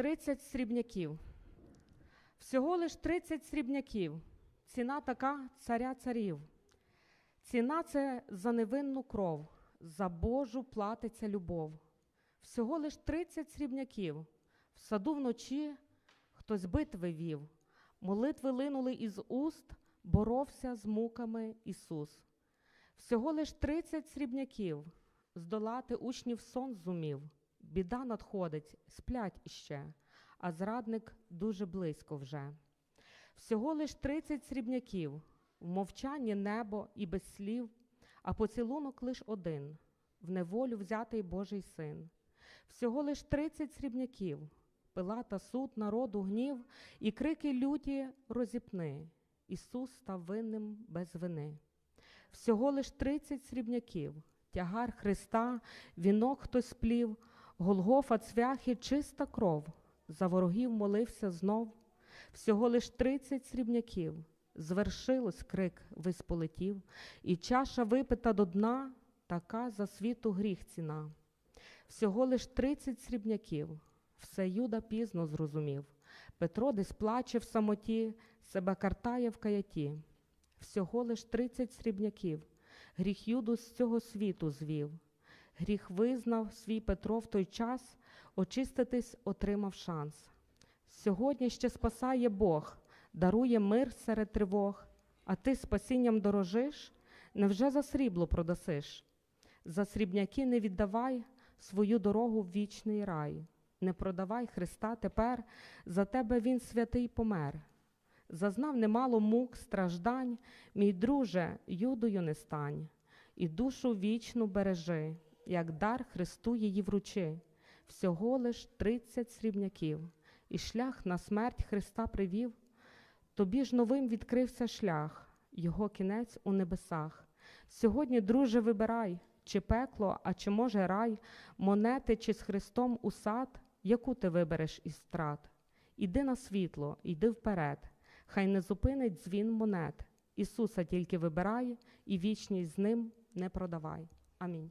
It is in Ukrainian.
30 срібняків. Всього лиш 30 срібняків. Ціна така царя царів. Ціна це за невинну кров, за Божу платиться любов. Всього лиш 30 срібняків. В саду вночі хтось битви вів. Молитви линули із уст, боровся з муками Ісус. Всього лиш 30 срібняків. Здолати учнів сон зумів. Біда надходить, сплять іще, а зрадник дуже близько вже. Всього лиш 30 срібняків, в мовчанні небо і без слів, а поцілунок лиш один, в неволю взятий Божий син. Всього лиш 30 срібняків, пилата суд народу гнів, і крики люті розіпни. Ісус став винним без вини. Всього лиш 30 срібняків, тягар Христа, вінок хтось сплів, Голгофа цвяхи, чиста кров, за ворогів молився знов. Всього лиш тридцять срібняків, звершилось крик, вись полетів, і чаша випита до дна, така за світу гріх ціна. Всього лиш тридцять срібняків, все Юда пізно зрозумів. Петро десь плаче в самоті, себе картає в каяті. Всього лиш тридцять срібняків, гріх Юду з цього світу звів. Гріх визнав свій Петро в той час, очиститись отримав шанс. Сьогодні ще спасає Бог, дарує мир серед тривог, а ти спасінням дорожиш, невже за срібло продасиш? За срібняки не віддавай свою дорогу в вічний рай, не продавай Христа тепер, за тебе Він святий помер. Зазнав немало мук, страждань, мій друже, юдою не стань, і душу вічну бережи як дар Христу її вручи, всього лиш тридцять срібняків, і шлях на смерть Христа привів, тобі ж новим відкрився шлях, його кінець у небесах. Сьогодні, друже, вибирай, чи пекло, а чи може рай, монети, чи з Христом у сад, яку ти вибереш із страт. Іди на світло, йди вперед, хай не зупинить дзвін монет. Ісуса тільки вибирай, і вічність з ним не продавай. Амінь.